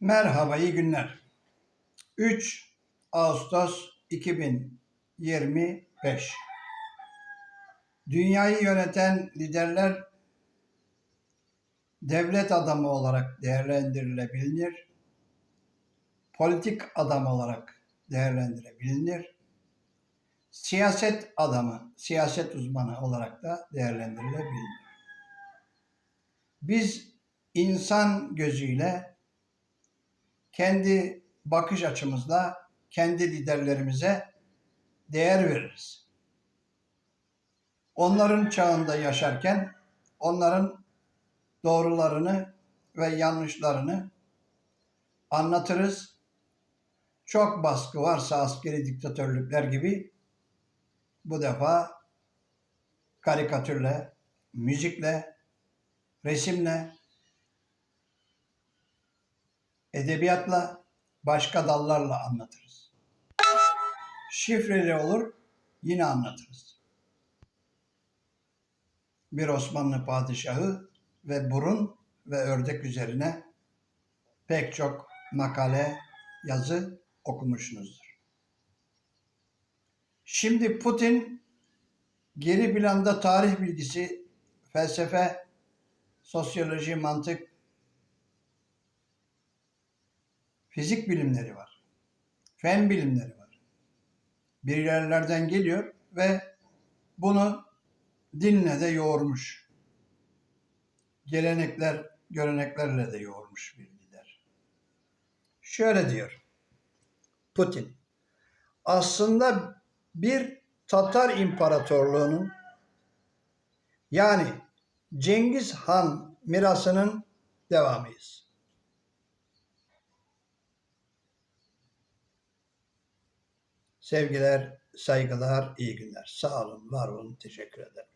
Merhaba, iyi günler. 3 Ağustos 2025. Dünyayı yöneten liderler devlet adamı olarak değerlendirilebilir. Politik adam olarak değerlendirebilir. Siyaset adamı, siyaset uzmanı olarak da değerlendirilebilir. Biz insan gözüyle kendi bakış açımızla kendi liderlerimize değer veririz. Onların çağında yaşarken onların doğrularını ve yanlışlarını anlatırız. Çok baskı varsa askeri diktatörlükler gibi bu defa karikatürle, müzikle, resimle, edebiyatla, başka dallarla anlatırız. Şifreli olur, yine anlatırız. Bir Osmanlı padişahı ve burun ve ördek üzerine pek çok makale, yazı okumuşsunuzdur. Şimdi Putin geri planda tarih bilgisi, felsefe, sosyoloji, mantık, fizik bilimleri var. Fen bilimleri var. Bir yerlerden geliyor ve bunu dinle de yoğurmuş. Gelenekler, göreneklerle de yoğurmuş bir lider. Şöyle diyor Putin. Aslında bir Tatar İmparatorluğu'nun yani Cengiz Han mirasının devamıyız. Sevgiler, saygılar, iyi günler. Sağ olun, var olun, teşekkür ederim.